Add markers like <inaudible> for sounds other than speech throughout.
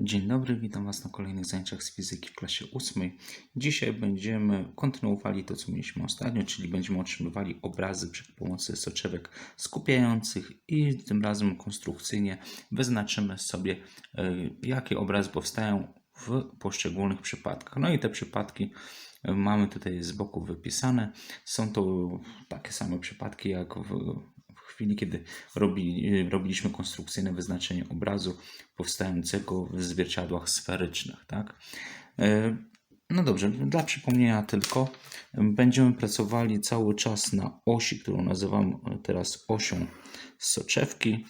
Dzień dobry, witam Was na kolejnych zajęciach z fizyki w klasie 8. Dzisiaj będziemy kontynuowali to, co mieliśmy ostatnio, czyli będziemy otrzymywali obrazy przy pomocy soczewek skupiających i tym razem konstrukcyjnie wyznaczymy sobie, e, jakie obrazy powstają w poszczególnych przypadkach. No i te przypadki e, mamy tutaj z boku wypisane. Są to takie same przypadki jak w w chwili, kiedy robi, robiliśmy konstrukcyjne wyznaczenie obrazu powstającego w zwierciadłach sferycznych. Tak? E, No dobrze, dla przypomnienia tylko, będziemy pracowali cały czas na osi, którą nazywam teraz osią soczewki.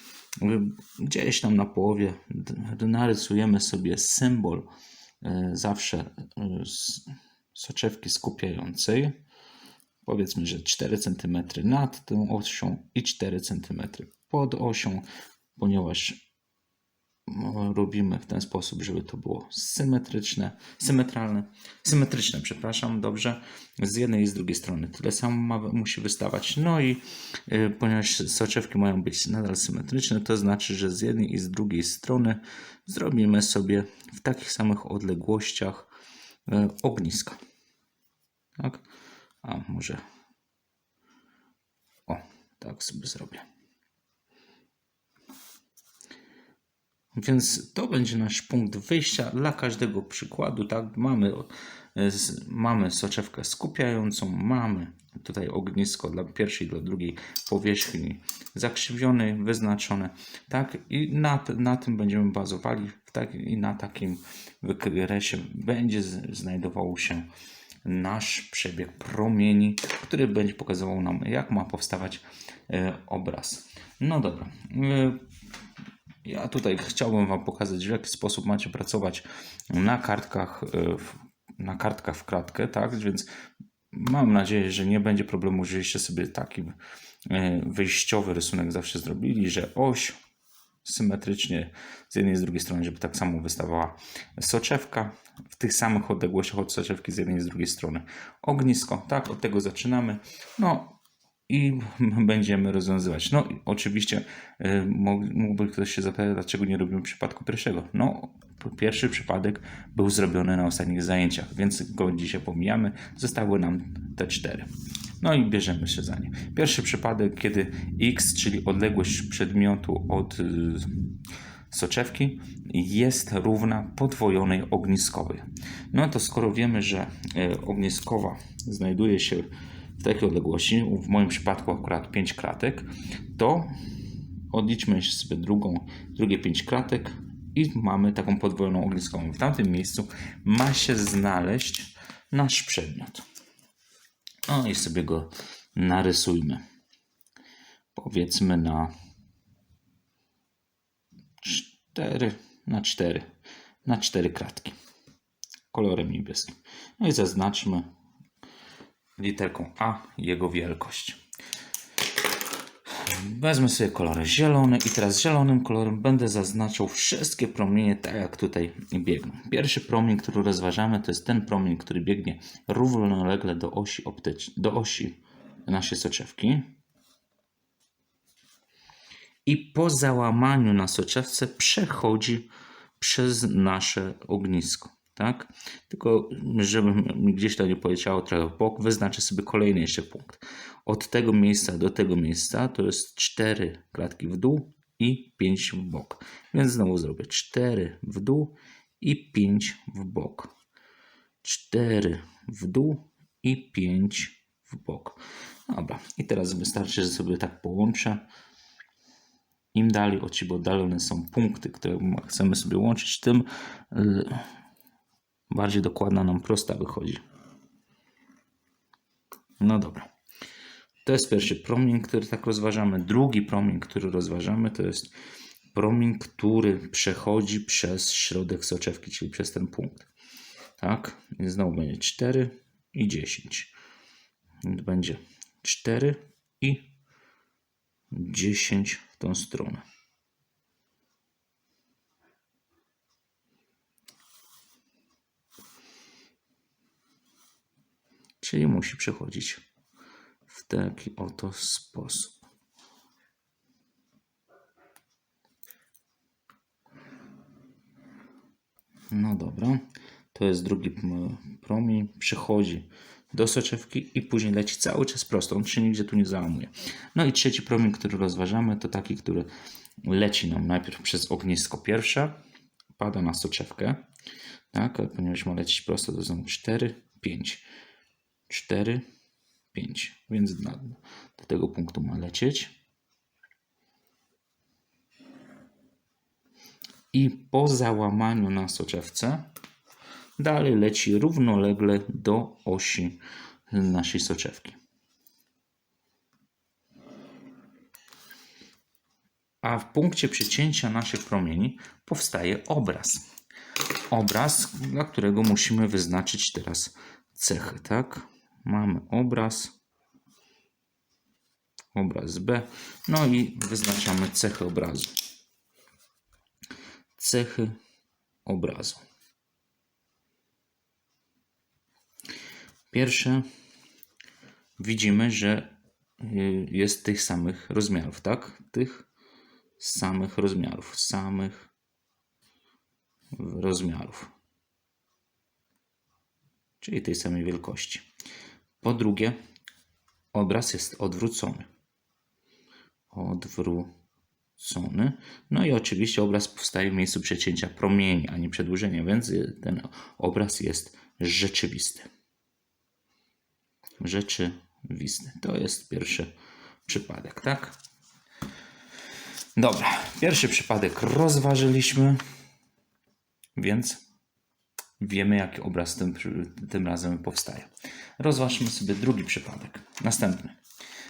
Gdzieś tam na połowie narysujemy sobie symbol zawsze soczewki skupiającej powiedzmy, że 4 cm nad tą osią i 4 cm pod osią, ponieważ no, robimy w ten sposób, żeby to było symetryczne, symetralne, symetryczne, przepraszam, dobrze, z jednej i z drugiej strony. Tyle samo ma, musi wystawać. No i y, ponieważ soczewki mają być nadal symetryczne, to znaczy, że z jednej i z drugiej strony zrobimy sobie w takich samych odległościach y, ogniska. Tak? A może. O, tak sobie zrobię. Więc to będzie nasz punkt wyjścia dla każdego przykładu. Tak, mamy, e, mamy soczewkę skupiającą, mamy tutaj ognisko dla pierwszej dla drugiej powierzchni zakrzywionej, wyznaczone. Tak, i na, na tym będziemy bazowali. Tak, I na takim wykresie będzie z- znajdował się nasz przebieg promieni, który będzie pokazywał nam, jak ma powstawać e, obraz. No dobra. E, ja tutaj chciałbym Wam pokazać, w jaki sposób macie pracować na kartkach, e, na kartkach w kratkę, tak? Więc mam nadzieję, że nie będzie problemu, żeście sobie taki wyjściowy rysunek zawsze zrobili, że oś symetrycznie z jednej i z drugiej strony, żeby tak samo wystawała soczewka w tych samych odległościach od soczewki z jednej i z drugiej strony. Ognisko, tak, od tego zaczynamy. No i <laughs> będziemy rozwiązywać. No oczywiście y, mógł- mógłby ktoś się zapytać, dlaczego nie robimy przypadku pierwszego. No, pierwszy przypadek był zrobiony na ostatnich zajęciach, więc go dzisiaj pomijamy. Zostały nam te cztery. No i bierzemy się za nie. Pierwszy przypadek, kiedy x, czyli odległość przedmiotu od y, soczewki, jest równa podwojonej ogniskowej. No to skoro wiemy, że y, ogniskowa znajduje się w takiej odległości, w moim przypadku akurat 5 kratek, to odliczmy sobie drugą, drugie 5 kratek i mamy taką podwojoną ogniskową. W tamtym miejscu ma się znaleźć nasz przedmiot. No i sobie go narysujmy. Powiedzmy na 4 na 4 na 4 kratki kolorem niebieskim. No i zaznaczmy literką A jego wielkość. Wezmę sobie kolor zielony i teraz zielonym kolorem będę zaznaczał wszystkie promienie tak jak tutaj biegną. Pierwszy promień, który rozważamy to jest ten promień, który biegnie równolegle do osi optycznej, do osi naszej soczewki. I po załamaniu na soczewce przechodzi przez nasze ognisko. Tak? Tylko, żeby mi gdzieś to nie poleciało trochę w bok, wyznaczę sobie kolejny jeszcze punkt. Od tego miejsca do tego miejsca to jest 4 klatki w dół i 5 w bok. Więc znowu zrobię 4 w dół i 5 w bok. 4 w dół i 5 w bok. Dobra, i teraz wystarczy, że sobie tak połączę. Im dalej od siebie oddalone są punkty, które chcemy sobie łączyć, tym bardziej dokładna nam prosta wychodzi. No dobra. To jest pierwszy promień, który tak rozważamy. Drugi promień, który rozważamy, to jest promień, który przechodzi przez środek soczewki, czyli przez ten punkt. Tak? I znowu będzie 4 i 10. Będzie 4 i 10 w tą stronę. Czyli musi przechodzić w taki oto sposób. No dobra. To jest drugi promień. Przechodzi do soczewki i później leci cały czas prosto. On się nigdzie tu nie załamuje. No i trzeci promień, który rozważamy, to taki, który leci nam najpierw przez ognisko pierwsze, pada na soczewkę. Tak, ponieważ ma lecieć prosto, to są 4, 5. 4, 5. Więc do, tego punktu ma lecieć. I po załamaniu na soczewce dalej leci równolegle do osi naszej soczewki. A w punkcie przecięcia naszych promieni powstaje obraz. Obraz, dla którego musimy wyznaczyć teraz cechy, tak? Mamy obraz, obraz B, no i wyznaczamy cechy obrazu. Cechy obrazu. Pierwsze widzimy, że y, jest tych samych rozmiarów, tak? Tych samych rozmiarów, samych rozmiarów. Czyli tej samej wielkości. Po drugie, obraz jest odwrócony. Odwrócony. No i oczywiście obraz powstaje w miejscu przecięcia promieni, a nie przedłużenia, więc ten obraz jest rzeczywisty. Rzeczywisty. To jest pierwszy przypadek, tak? Dobra, pierwszy przypadek rozważyliśmy, więc wiemy, jaki obraz tym, tym razem powstaje. Rozważmy sobie drugi przypadek. Następny.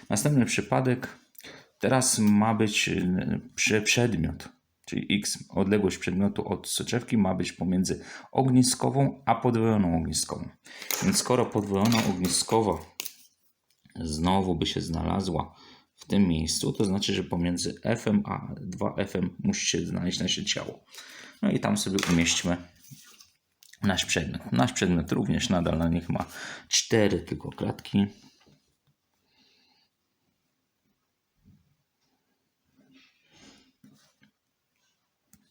Następny przypadek teraz ma być y, przedmiot, czyli x, odległość przedmiotu od soczewki ma być pomiędzy ogniskową a podwojoną ogniskową. Więc skoro podwojona ogniskowa znowu by się znalazła w tym miejscu, to znaczy, że pomiędzy F a 2F musi się znaleźć nasze ciało. No i tam sobie umieśćmy nasz przedmiot. Nasz przedmiot również nadal na nich ma cztery tylko klatki.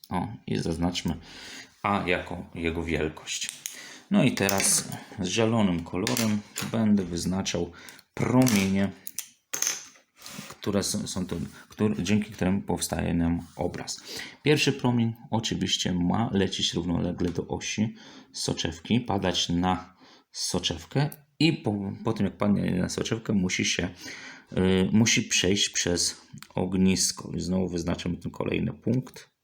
O, i zaznaczmy A jako jego wielkość. No i teraz z zielonym kolorem będę wyznaczał promienie, które są, to, które, dzięki którym powstaje nam obraz. Pierwszy promień oczywiście ma lecieć równolegle do osi soczewki, padać na soczewkę i po, po tym jak padnie na soczewkę musi się y, musi przejść przez ognisko. I znowu wyznaczamy ten kolejny punkt.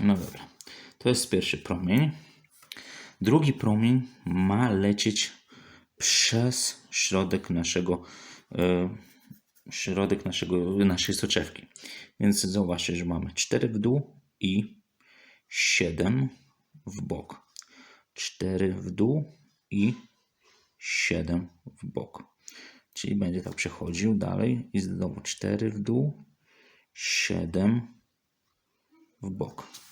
No dobra, to jest pierwszy promień. Drugi promień ma lecieć przez środek naszego, e, środek naszego, naszej soczewki. Więc zobaczcie, że mamy 4 w dół i 7 w bok. 4 w dół i 7 w bok. Czyli będzie tak przechodził dalej i znowu 4 w dół, 7 w bok.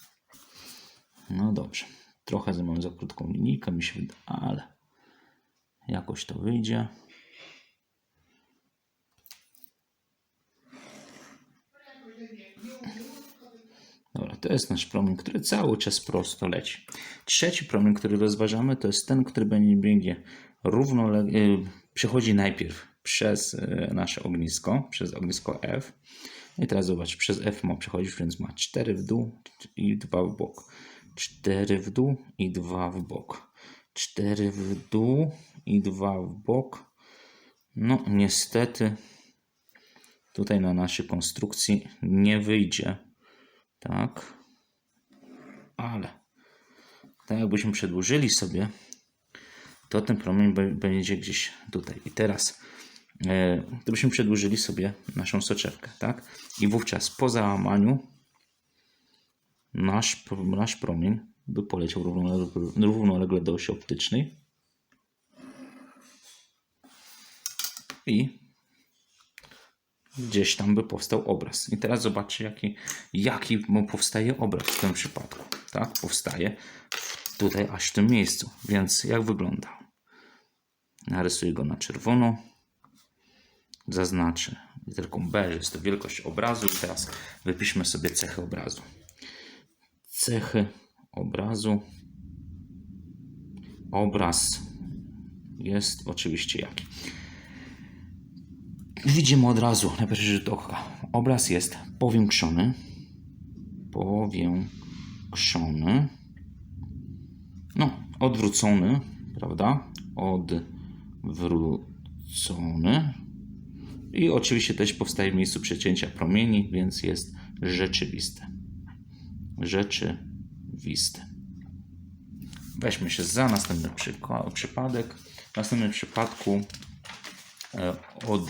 No dobrze. Trochę mam za krótką linijkę, mi się wyda, ale jakoś to wyjdzie. Dobra, to jest nasz promień, który cały czas prosto leci. Trzeci promień, który rozważamy, to jest ten, który będzie biegnie równolegle, y, przechodzi najpierw przez y, nasze ognisko, przez ognisko F. I teraz zobacz, przez F ma przechodzić, więc ma 4 w dół i 2 w bok. 4 w dół i 2 w bok. 4 w dół i 2 w bok. No, niestety tutaj na naszej konstrukcji nie wyjdzie. Tak. Ale tak jakbyśmy przedłużyli sobie, to ten promień będzie gdzieś tutaj. I teraz, e, gdybyśmy przedłużyli sobie naszą soczewkę, tak? I wówczas po załamaniu nasz, nasz promień by poleciał równolegle, równolegle do osi optycznej i gdzieś tam by powstał obraz. I teraz zobaczcie, jaki, jaki powstaje obraz w tym przypadku. Tak, powstaje tutaj aż w tym miejscu. Więc jak wygląda? Narysuję go na czerwono. Zaznaczę literką B, że jest to wielkość obrazu. I teraz wypiszmy sobie cechy obrazu. Cechy obrazu. Obraz jest oczywiście jaki? Widzimy od razu na pierwszy rzut oka. Obraz jest powiększony. Powiększony. No, odwrócony, prawda? Odwrócony. I oczywiście też powstaje w miejscu przecięcia promieni, więc jest rzeczywiste. Rzeczywiste. Weźmy się za następny przypadek. W następnym przypadku e, od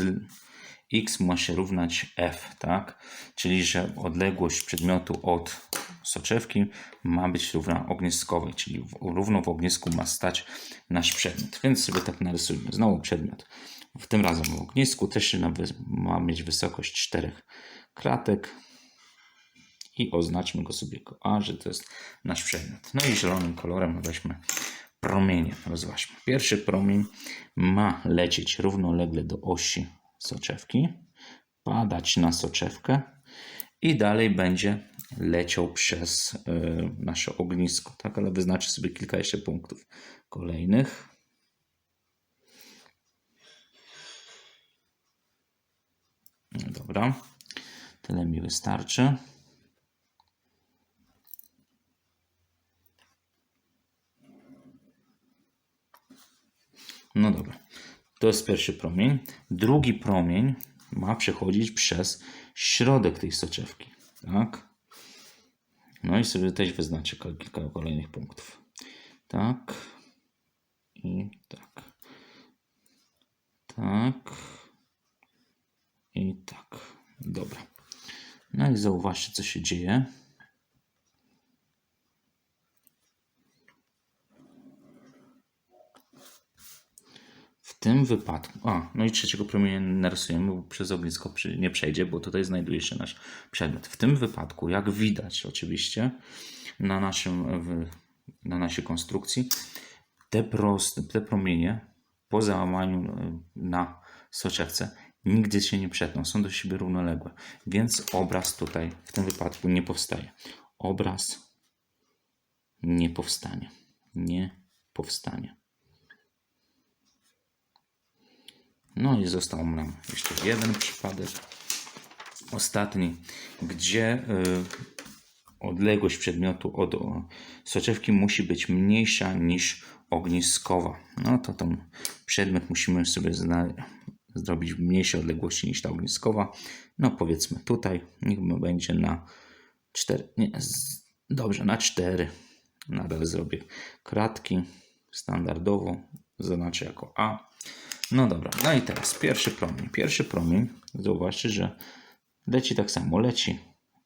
x ma się równać f, tak? Czyli, że odległość przedmiotu od soczewki ma być równa ogniskowej, czyli równo w ognisku ma stać nasz przedmiot. Więc sobie tak narysujmy. Znowu przedmiot. W tym razem w ognisku też wy- ma mieć wysokość czterech kratek i oznaczmy go sobie jako A, że to jest nasz przedmiot. No i zielonym kolorem weźmy promienie. Rozważmy. Pierwszy promień ma lecieć równolegle do osi soczewki, padać na soczewkę i dalej będzie leciał przez y, nasze ognisko. Tak, ale wyznaczę sobie kilka jeszcze punktów kolejnych. No Dobra, tyle mi wystarczy. No dobra, to jest pierwszy promień. Drugi promień ma przechodzić przez środek tej soczewki. Tak. No i sobie też wyznaczę kilka kolejnych punktów. Tak. I tak. Tak. I tak. Dobra. No i zauważcie, co się dzieje. W tym wypadku. A, no i trzeciego promienia narysujemy, bo przez ognisko nie przejdzie, bo tutaj znajduje się nasz przedmiot. W tym wypadku, jak widać oczywiście na, naszym, na naszej konstrukcji, te, proste, te promienie po załamaniu e, na soczewce nigdy się nie przetną, są do siebie równoległe, więc obraz tutaj w tym wypadku nie powstaje. Obraz nie powstanie. Nie powstanie. No i został nam jeszcze jeden przypadek, ostatni, gdzie y, odległość przedmiotu od o, soczewki musi być mniejsza niż ogniskowa. No to ten przedmiot musimy sobie zrobić w mniejszej odległości niż ta ogniskowa. No powiedzmy tutaj, niech będzie na 4, nie, dobrze, na 4. Nadal zrobię kratki standardowo, zaznaczę jako A. No dobra, no i teraz pierwszy promień. Pierwszy promień, zauważcie, że leci tak samo, leci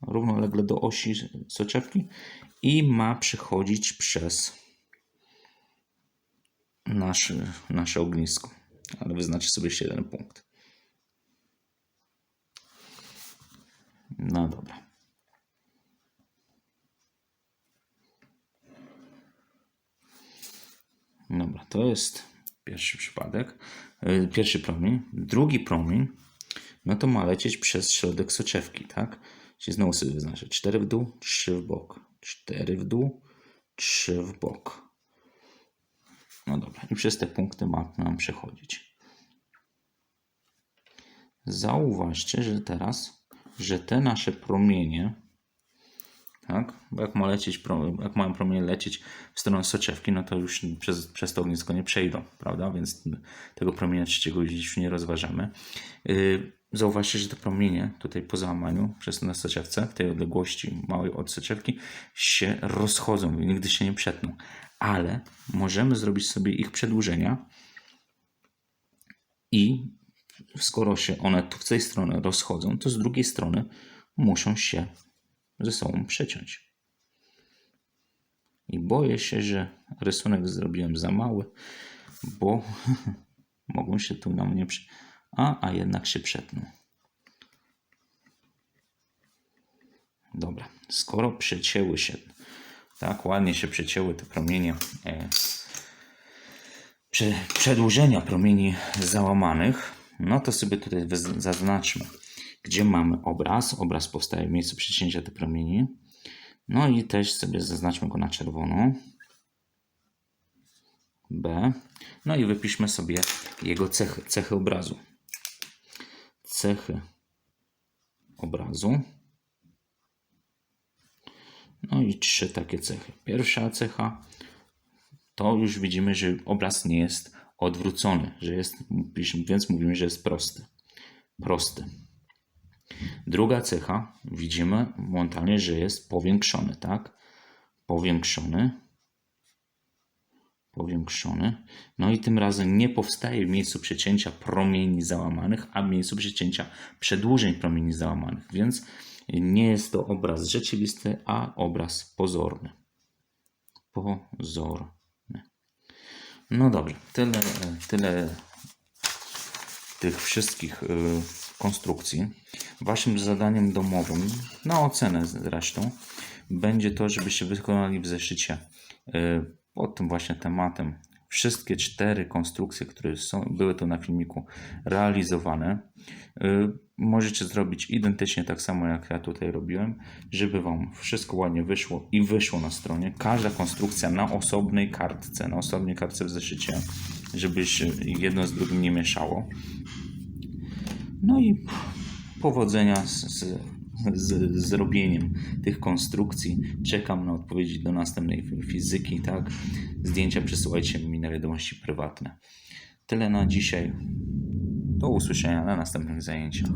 równolegle do osi soczewki i ma przechodzić przez nasze, nasze ognisko. Ale wyznaczę sobie jeszcze jeden punkt. No dobra. Dobra, to jest pierwszy przypadek, pierwszy promień. Drugi promień, no to ma lecieć przez środek soczewki, tak? Czyli znowu sobie wyznaczę 4 w dół, 3 w bok, 4 w dół, 3 w bok. No dobra, i przez te punkty ma nam przechodzić. Zauważcie, że teraz, że te nasze promienie, tak? Bo jak, ma lecieć, jak mają promienie lecieć w stronę soczewki, no to już przez, przez to ognisko nie przejdą, prawda? Więc tego promienia trzeciego już nie rozważamy. Yy, zauważcie, że te promienie tutaj po załamaniu przez na soczewce, w tej odległości małej od soczewki, się rozchodzą i nigdy się nie przetną. Ale możemy zrobić sobie ich przedłużenia i skoro się one tu w tej strony rozchodzą, to z drugiej strony muszą się ze sobą przeciąć. I boję się, że rysunek zrobiłem za mały, bo <laughs> mogą się tu na mnie przy... A, a jednak się przetną. Dobra, skoro przecięły się, tak ładnie się przecięły te promienie e, prze, przedłużenia promieni załamanych, no to sobie tutaj zaznaczmy, gdzie mamy obraz. Obraz powstaje w miejscu przecięcia tych promieni. No i też sobie zaznaczmy go na czerwono. B. No i wypiszmy sobie jego cechy, cechy obrazu. Cechy obrazu. No i trzy takie cechy. Pierwsza cecha to już widzimy, że obraz nie jest odwrócony, że jest, więc mówimy, że jest prosty. Prosty. Druga cecha, widzimy momentalnie, że jest powiększony, tak? Powiększony. Powiększony. No i tym razem nie powstaje w miejscu przecięcia promieni załamanych, a w miejscu przecięcia przedłużeń promieni załamanych, więc nie jest to obraz rzeczywisty, a obraz pozorny. Pozorny. No dobrze, tyle, tyle tych wszystkich y, konstrukcji. Waszym zadaniem domowym, na ocenę zresztą, będzie to, żebyście wykonali w zeszycie y, pod tym właśnie tematem wszystkie cztery konstrukcje, które są, były tu na filmiku realizowane. Y, Możecie zrobić identycznie tak samo jak ja tutaj robiłem, żeby Wam wszystko ładnie wyszło i wyszło na stronie. Każda konstrukcja na osobnej kartce, na osobnej kartce w zeszycie, żeby się jedno z drugim nie mieszało. No i powodzenia z, z, zrobieniem tych konstrukcji. Czekam na odpowiedzi do następnej fizyki, tak? Zdjęcia przesyłajcie mi na wiadomości prywatne. Tyle na dzisiaj. Do usłyszenia na następnych zajęciach.